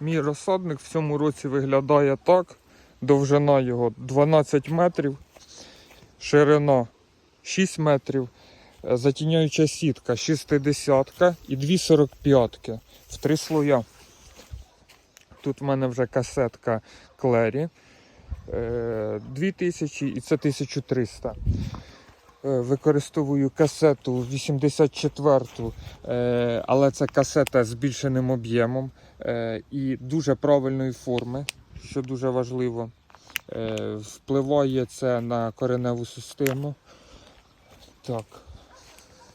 Мій розсадник в цьому році виглядає так. Довжина його 12 метрів, ширина 6 метрів, е, затіняюча сітка 60 і 2 45 в три слоя. Тут в мене вже касетка Клері е, 2000 і це 1300. Е, Використовую касету 84, е, але це касета з збільшеним об'ємом е, і дуже правильної форми, що дуже важливо. Впливає це на кореневу систему. Так.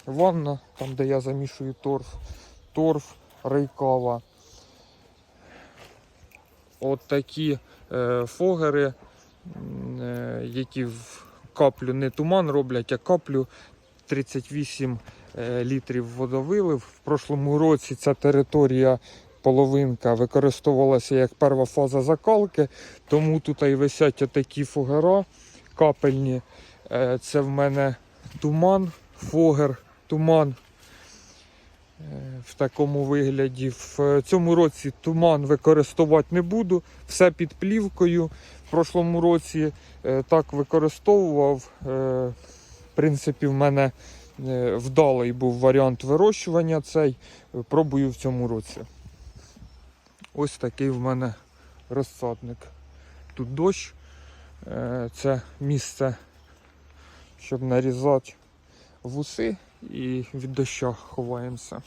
Ванна, там де я замішую торф, торф, рейкова. От такі е, фогери, е, які в каплю не туман роблять, а каплю 38 е, літрів водовилив. В прошлому році ця територія половинка використовувалася як перша фаза закалки, тому тут і висять отакі фугера капельні. Е, Це в мене туман, фогер, туман. Е, В такому вигляді. В цьому році туман використовувати не буду. Все під плівкою. В прошлому році е, так використовував. Е, В принципі, в мене е, вдалий був варіант вирощування цей. Пробую в цьому році. Ось такий в мене розсадник. Тут дощ. Е, Це місце, щоб нарізати вуси і від дощу ховаємося.